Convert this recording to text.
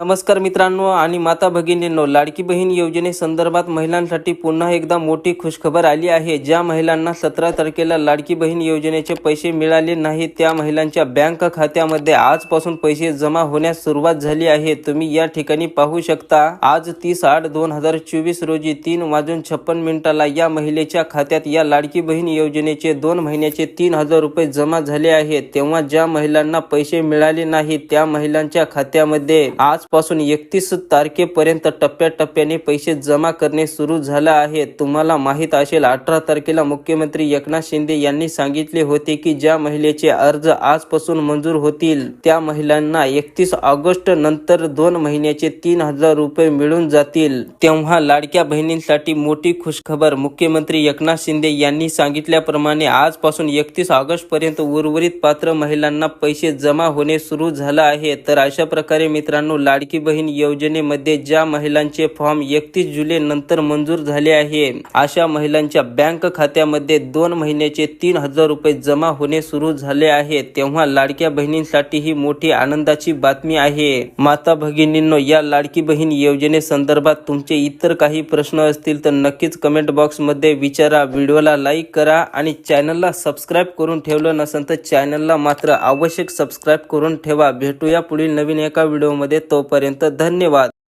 नमस्कार मित्रांनो आणि माता भगिनींनो लाडकी बहीण योजनेसंदर्भात महिलांसाठी पुन्हा एकदा मोठी खुशखबर आली आहे. ज्या महिलांना सतरा तारखेला लाडकी बहीण योजनेचे पैसे मिळाले नाही त्या महिलांच्या बँक खात्यामध्ये आजपासून पैसे जमा होण्यास सुरुवात झाली आहे. तुम्ही या ठिकाणी पाहू शकता आज तीस आठ दोन हजार चोवीस रोजी तीन वाजून छप्पन मिनिटाला या महिलेच्या खात्यात या लाडकी बहीण योजनेचे दोन महिन्याचे तीन हजार रुपये जमा झाले आहेत. तेव्हा ज्या महिलांना पैसे मिळाले नाही त्या महिलांच्या खात्यामध्ये आज आजपासून एकतीस तारखेपर्यंत टप्प्याटप्प्याने पैसे जमा करणे सुरू झालं आहे. तुम्हाला माहीत असेल अठरा तारखेला मुख्यमंत्री एकनाथ शिंदे यांनी सांगितले होते की ज्या महिलेचे अर्ज आजपासून मंजूर होतील त्या महिलांना एकतीस ऑगस्ट नंतर दोन महिन्याचे तीन हजार रुपये मिळून जातील. तेव्हा लाडक्या बहिणींसाठी मोठी खुशखबर मुख्यमंत्री एकनाथ शिंदे यांनी सांगितल्याप्रमाणे आजपासून एकतीस ऑगस्ट पर्यंत उर्वरित पात्र महिलांना पैसे जमा होणे सुरू झालं आहे. तर अशा प्रकारे मित्रांनो लाड लाडकी बहीण योजनेमध्ये ज्या महिलांचे फॉर्म एकतीस जुलै नंतर मंजूर झाले आहे अशा महिलांच्या बँक खात्यामध्ये दोन महिन्याचे तीन हजार रुपये जमा होणे सुरू झाले आहे. तेव्हा लाडक्या बहिणींसाठी ही मोठी आनंदाची बातमी आहे. माता भगिनींनो या लाडकी बहीण योजनेसंदर्भात तुमचे इतर काही प्रश्न असतील तर नक्कीच कमेंट बॉक्समध्ये विचारा. व्हिडिओला लाईक करा आणि चॅनलला सबस्क्राईब करून ठेवलं नसेल तर चॅनलला मात्र आवश्यक सबस्क्राईब करून ठेवा. भेटूया पुढील नवीन एका व्हिडिओमध्ये तोपर्यंत धन्यवाद.